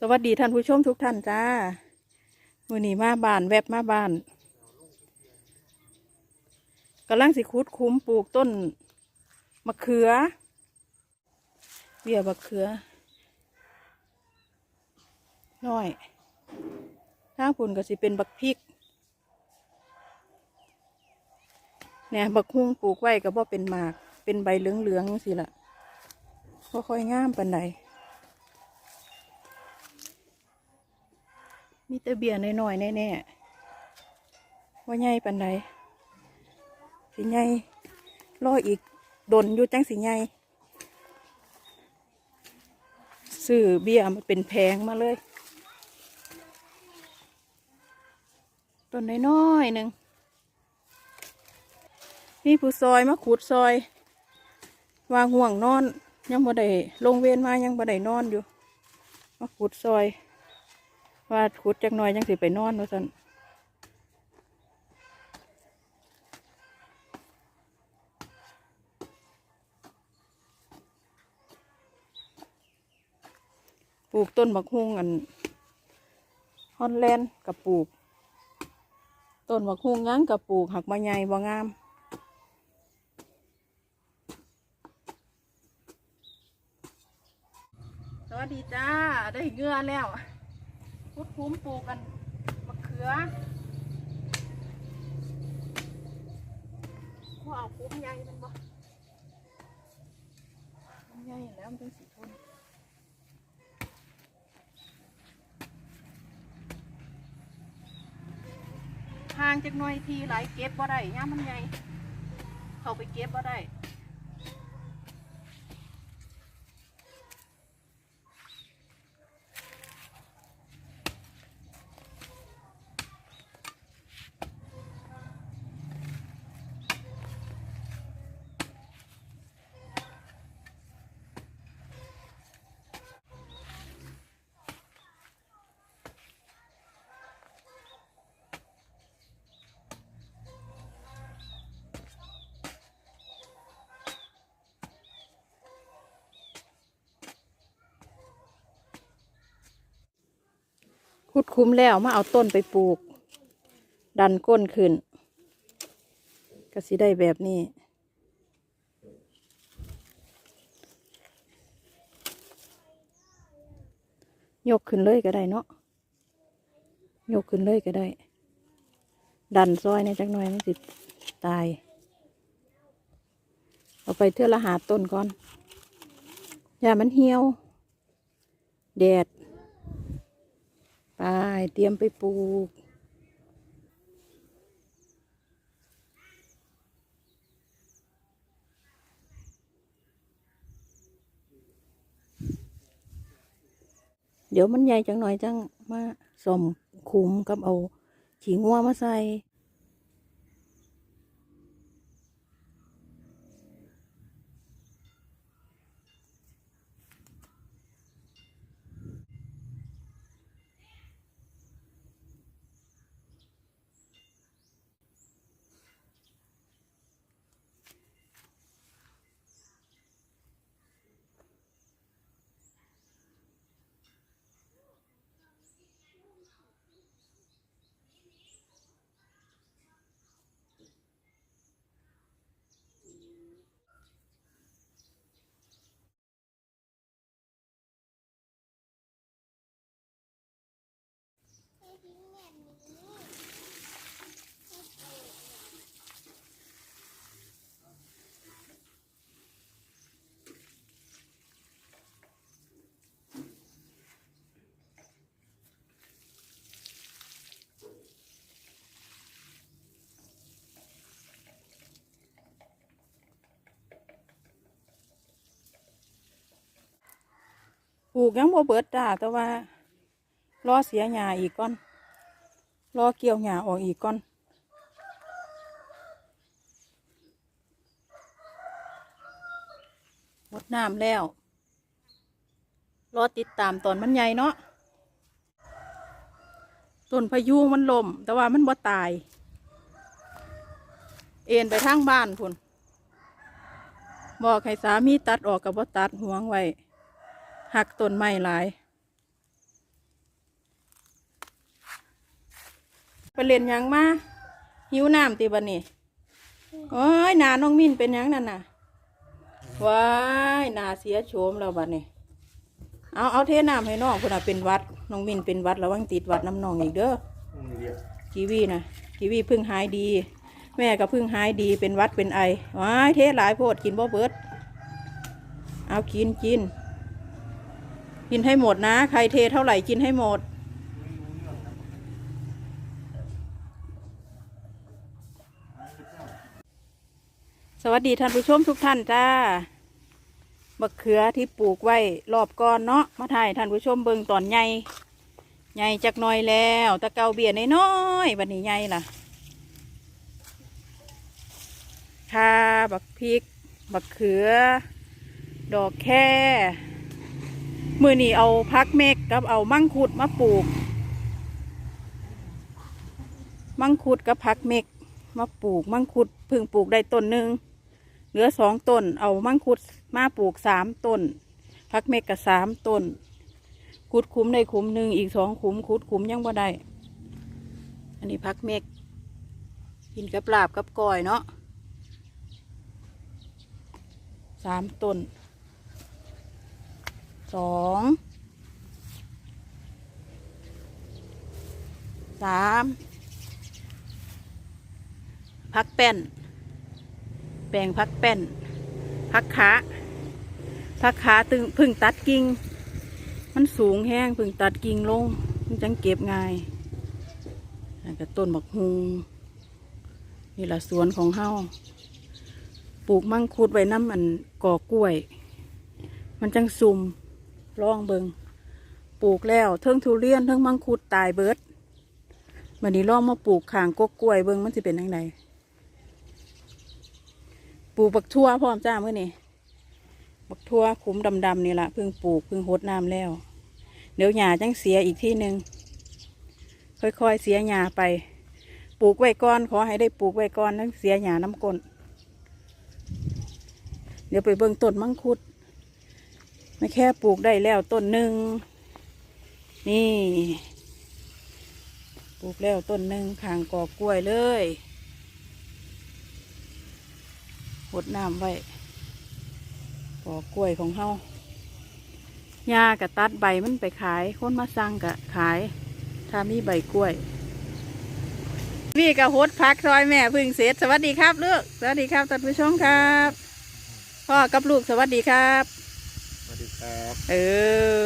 สวัสดีท่านผู้ชมทุกท่านจ้ามือนี้มาบ้านแวบมาบ้านกำลังสิคุดคุ้มปลูกต้นมะเขือเบี้ยมะเขือน้อยทางพุ่นก็สิเป็นบักพริกเนี่ยบักฮุ่งปลูกไว้ก็บ่เป็นหมาก เป็นใบเหลืองๆสิละบ่ค่อยงามปานใด แต่เบียร์น้อยๆแน่ๆว่าใหญ่ปันใดสิใหญ่รออีกดนอยู่จังสิใหญ่ซื้อเบียร์มาเป็นแพงมาเลย ต้นน้อยๆหนึ่งมีผู้ซอยมาขุดซอย วางห่วงนอน ยังบ่ได้ลงเวรมายังบ่ได้นอนอยู่มาขุดซอย ว่าขุดจักหน่อยยังสิไปนอนว่าสันปลูกต้นบักฮุ่งอันฮอนแลนด์กับปลูก ต้นบักฮุ่งหยังกับปลูกหักมาใหญ่บ่งามสวัสดีจ้า ได้เงือแล้ว พุดคุ้มปลูกกันมะเขือเขาเอาคุ้มใหญ่มันบ่คุ้มใหญ่แล้วมันเป็นสีทนห่างจากหน่อยทีหลายเก็บบ่ได้ย่ามมันใหญ่ เขาไปเก็บบ่ได้ ขุดคุ้มแล้วมาเอาต้นไปปลูก ดันก้นขึ้นก็สิได้แบบนี้ยกขึ้นเลยก็ได้เนาะยกขึ้นเลยก็ได้ ดันซอยในจักหน่อยมันสิตาย เอาไปเทื่อละหาต้นก่อน อย่ามันเหี่ยว แดด ไปเตรียมไปปลูก เดี๋ยวมันใหญ่จังหน่อยจังมาสมคุมกับเอา ขีงัวมาใส่ ปลูกยังบ่เบิดจ้าแต่ว่า รอเสียหญ้าอีกก่อน รอเกี่ยวหญ้าออกอีกก่อนหมดน้ำแล้ว รอติดตามตอนมันใหญ่เนาะต้นพะยุมันลม แต่ว่ามันบ่ตาย เอ็นไปทางบ้านพุ่นบอกให้สามีตัดออกกับบ่ตัดห่วงไว้หักต้นไม้หลาย ไปเล่นหยังมาหิวน้ำติบันนี่โอ้ยหนาน้องมินเป็นหยังนั่นน่ะว้ายหนาเสียโฉมแล้วบัดนี้เอาเอาเทน้ำให้น้องคนน่ะเป็นหวัดน้องมินเป็นหวัดระวังติดหวัดน้ำน้องอีกเด้ออืมเรียกกีวีนะกีวีเพึ่งหายดี แม่ก็เพึ่งหายดีเป็นหวัดเป็นไอว้ายเทหลายโพดกินบ่เบิดเอากินกินกินให้หมดนะ ใครเทเท่าไหร่กินให้หมด วัสดีท่านผู้ชมทุกท่านจ้าบักเขือที่ปลูกไว้รอบก่อนเนาะมาถ่ายท่านผู้ชมเบิงตอนใหญ่ใหญ่จักหน่อยแล้วตะเกาเบียร์น้อยบัดนี้ใหญ่ล่ะข่าบักพริก บักเขือ ดอกแค่มือนี่เอาพักเมกกับเอามังคุดมาปลูก มังคุดกับพักเมกมาปลูกมังคุดเพิ่งปลูกได้ต้นหนึ่ง เหลือสองต้น เอามังคุดมาปลูกสามต้นพักเมกกับสามต้นขุดคุ้มได้คุ้มหนึ่งอีกสองคุ้มขุดคุ้มยังบ่ได้ อันนี้พักเมกกินกับลาบกับก้อยเนาะสามต้นสองสามพักแป้น แปลงพักแป้นพักขาพักขาตึงพึ่งตัดกิ่ง มันสูงแห้งพึ่งตัดกิ่งลง มันจังเก็บง่ายแล้วก็ต้นบักฮุงนี่ละสวนของเฮาปลูกมังคุดไว้น้ำมันก่อกล้วย มันจังซุ่มร่องเบิงปลูกแล้วเทิงทุเรียนเทิงมังคุดตายเบิดวันนี้ลองมาปลูกข่างกกกล้วยเบิงมันจะเป็นยังไง ปลูกบักทั่วพร้อมจ้าเมื่อนี่บักทั่วขุมดำๆนี่ละเพิ่งปลูกเพิ่งหดน้ำแล้ว เดี๋ยวหญ้าจังเสียอีกที่หนึ่งค่อยๆเสียหญ้าไป ปลูกไว้ก่อนขอให้ได้ปลูกไว้ก่อนทั้งเสียหญ้าน้ำก้นเดี๋ยวไปเบิ่งต้นมังคุดไม่แค่ปลูกได้แล้วต้นหนึ่งนี่ ปลูกแล้วต้นหนึ่งขางกอกกล้วยเลย ห ดน้ำไว้ปอกกล้วยของเฮาหญ้ากะตัดใบมันไปขาย คนมาสั่งกะขาย ถ้ามีใบกล้วย พี่กะหดพักซอยแม่พึ่งเสร็จ สวัสดีครับลูก สวัสดีครับท่านผู้ชมครับ พ่อกับลูกสวัสดีครับ สวัสดีครับ เอ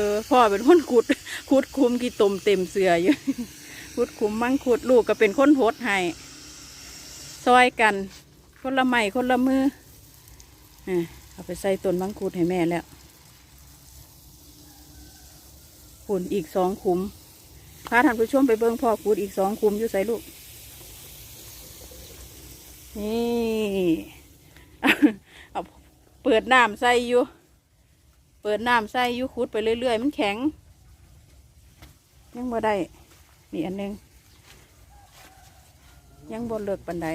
อ พ่อเป็นคนขุดขุดคุมกี่ตมเต็มเสืออยู่ขุดคุมมั่งขุดลูกก็เป็นคนโพดให้ซอยกัน คนละไม้คนละมืออะ เอาไปใส่ต้นมังคุดให้แม่แล้วขุนอีกสองขุมพาท่านผู้ชมไปเบิ้งพ่อขุดอีกสองขุมอยู่ใส่ลูก นี่เอาเปิดน้ำใส่อยู่ เปิดน้ำใส่อยุคุดไปเรื่อยๆ มันแข็ง ยังบ่ได้ นี่อันหนึง ยังบนเลิกปันได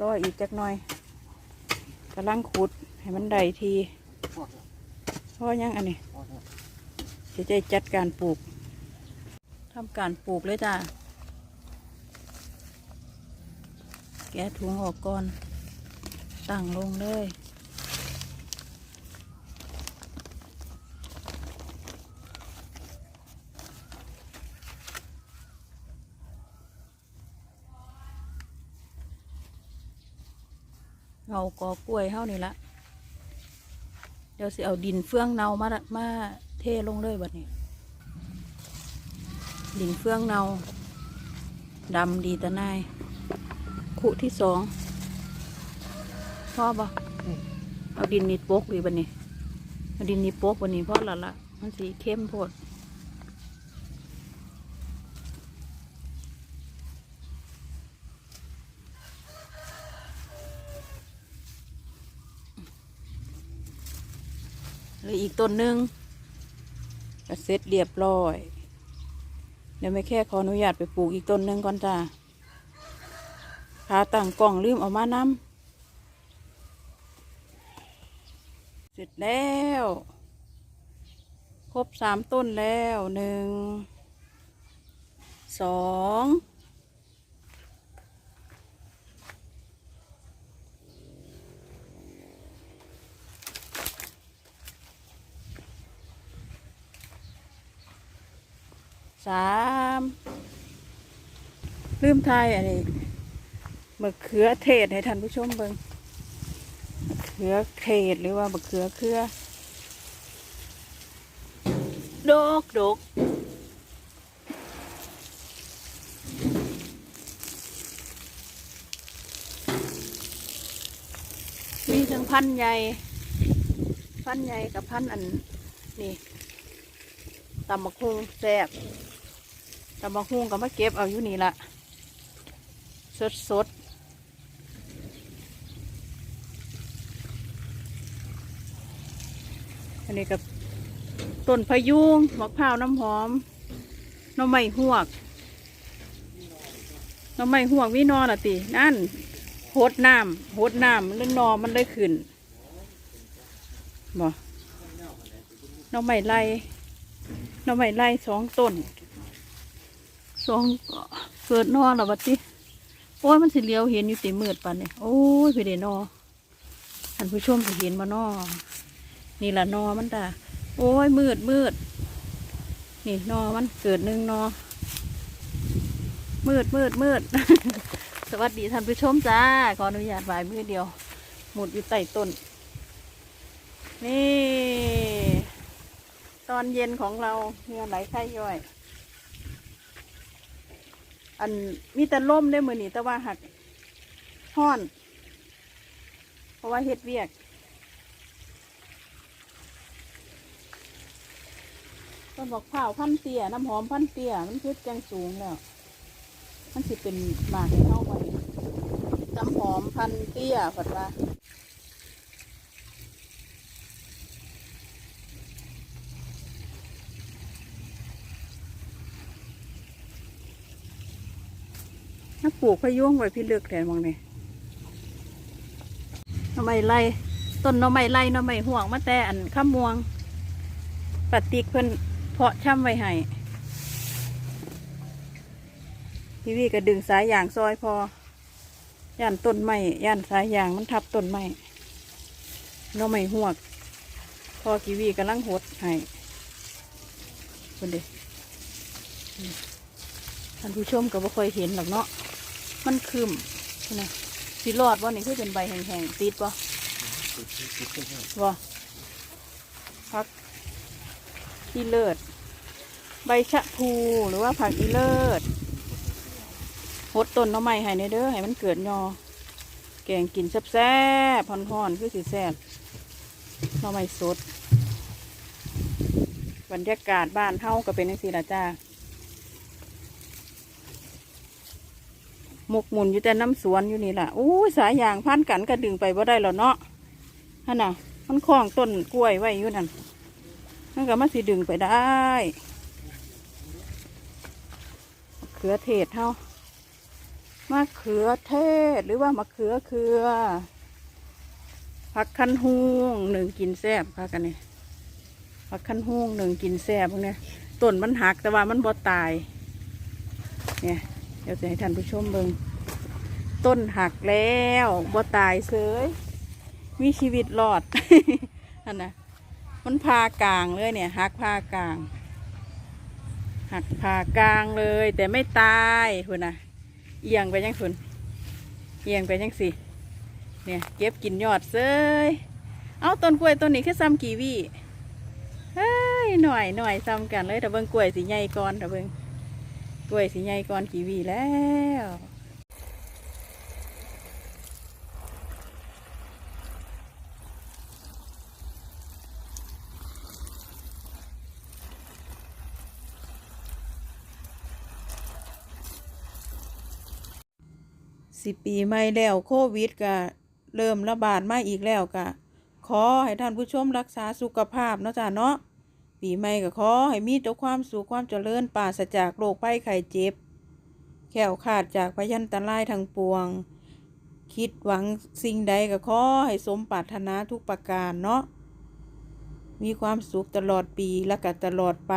รออีกจักหน่อย กำลังขุดให้มันได้ทีเพราะยังอันนี้จะจะจัดการปลูกทำการปลูกเลยจ้าแกะถุงออกก่อนตั้งลงเลย เอากอกล้วยเท่านี่ละเดี๋ยวสิเอาดินเฟืองเนามาละมาเทลงเลยบัดนี้ ดินเฟืองเนาดำดีแตะนายขุที่สองพ่อบ่เอาดินนิดโปกดีบัดนี้เอาดินนิดโปกบัดนี้พ่อละละมันสีเข้มโพด เลืออีกต้นหนึ่งก็เสร็จเรียบร้อย เดี๋ยวไม่แค่ขออนุญาตไปปลูกอีกต้นหนึ่งก่อนจ้าพาตั้งกล่องลืมออกมานำเสร็จแล้ว ครบสามต้นแล้วหนึ่งสอง สามลืมทายอันนี้มะเขือเทศให้ท่านผู้ชมเบิงมะเขือเทศหรือว่ามะเขือเครือดกดกมีทั้งพันใหญ่ พันใหญ่กับพันอันนี่ ตำมะคุงแซ่บตำมะคุงก็มาเก็บเอาอยู่นี่ละสดสดอันนี้กับต้นพะยุงมะพร้าวน้ำหอมน้ำไม้หวกน้ำไม้หวกวินอน่ะติ นั่นโหดน้ำโหดน้ำมันเลยนอมันเลยขึ้นบ่น้องใหม่ไล่ น้องใหม่ไล่สองต้นสองเกิดนอหรอบัดจิโอ้ยมันสิเลียวเห็นอยู่ติมืดปันเนี่ยโอ้ยพี่เดนอท่านผู้ชมสิเห็นมานอนี่ละนอมันด่าโอ้ยมืดมืดนี่นอมันเกิดหนึ่งนอมืดมืดมืดสวัสดีท่านผู้ชมจ้าขออนุญาตบายมือเดียว หมุดอยู่ใต้ต้นนี่ ตอนเย็นของเราเงื่อไหลไข้ย่อย อันมีแต่ล่มได้มือนี่แต่ว่าหักห้อน เพราะว่าเฮ็ดเวียก ต้นบอกข้าวพันเตี้ยน้ำหอมพันเตี้ยมันคือจังสูงแล้วมันสิเป็นหมากให้เข้าไปน้ำหอมพันเตี้ยฝัดว่า ถ้าปลูกพะยุงไว้พี่เลือกแทนมองนี่น่อไม้ไล่ต้นน่อไม้ไล่น่อไม้ห่วงมาแต่อันข้ามวงปฏิกเพิ่นเพาะช่ำไว้ให้พี่วีก็ดึงสายยางซอยพอย่านต้นไม้ย่านสายยางมันทับต้นไม้หน่อไม้ห่วงพอกีวีกำลังหดให้คนเดีท่านผู้ชมก็บ่ค่อยเห็นหรอกเนาะ มันคืมนะสีรอดว่านี่คือเป็นใบแห้งๆติดปะว่าพักอีเลิศใบชะพูหรือว่าผักอีเลิศหดต้นน้อไม้ให้ในเด้อให้มันเกิดยอ แกงกินแซ่บๆพอนๆคือสีแซ่บน้อไม้สด บรรยากาศบ้านเฮาก็เป็นอย่างสีละจ้า หมกหมุนอยู่แต่น้ำสวนอยู่นี่แหละอู้ยสายยางพันกันก็ดึงไปว่าได้แล้วเนาะฮะน่ะ มันคล้องต้นกล้วยไว้อยู่นั่นมันก็มาสิดึงไปได้เขือเทศเท่ามะเขือเทศหรือว่ามะเขือเครือผักคันฮูงหนึ่งกินแซ่บค่ะกันนี่ผักคันฮูงหนึ่งกินแซ่บพวกเนี้ยต้นมันหักแต่ว่ามันบ่ตาย เนี่ย เดี๋ยวจะให้ท่านผู้ชมเบิงต้นหักแล้วบ่ตายเสยมีชีวิตรอดอันนะมันพากลางเลยเนี่ยหักพากลาง หักพากลางเลย แต่ไม่ตายคุณนะเอียงไปยังคุณเอียงไปยังสิเนี่ยเก็บกินยอดเสยเอาต้นกล้วยต้นนี้คือซ้ำกีวีเฮ้ยหน่อยหน่อยซ้ำกันเลยแต่เบิ่งกล้วยสีใหญ่ก่อนแต่เบิ่ง กล้วยสีใหญ่ก่อนกีวีแล้วสิปีใหม่แล้วโควิดก็เริ่มระบาดมาอีกแล้วก็ขอให้ท่านผู้ชมรักษาสุขภาพเนาะจ้ะเนาะ ปีใหม่ก็ขอให้มีแต่ความสุขความเจริญปราศจากโรคภัยไข้เจ็บ แขวขาดจากพยันตรายทั้งปวง คิดหวังสิ่งใดก็ขอให้สมปรารถนาทุกประการเนาะมีความสุขตลอดปีและก็ตลอดไป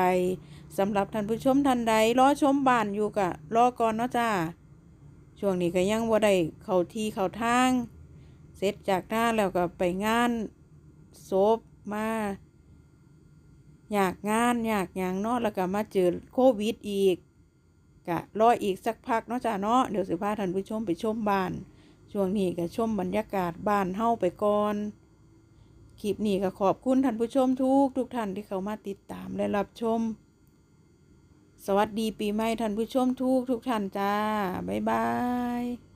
สำหรับท่านผู้ชมท่านใดรอชมบ้านอยู่กะรอก่อนเนาะจ้าช่วงนี้ก็ยังว่าได้เข้าที่เข้าทาง เสร็จจากหน้านแล้วก็ไปงานศพมา อยากงานอยากหยังเนาะแล้วก็มาเจอโควิดอีกกะรออีกสักพักเนาะจ้าเนาะเดี๋ยวสิพาท่านผู้ชมไปชมบ้าน ช่วงนี้ก็ชมบรรยากาศบ้านเฮาไปก่อนคลิปนี้ก็ขอบคุณท่านผู้ชมทุกทุกท่านที่เข้ามาติดตามและรับชม สวัสดีปีใหม่ท่านผู้ชมทุกทุกท่านจ้า บ๊ายบาย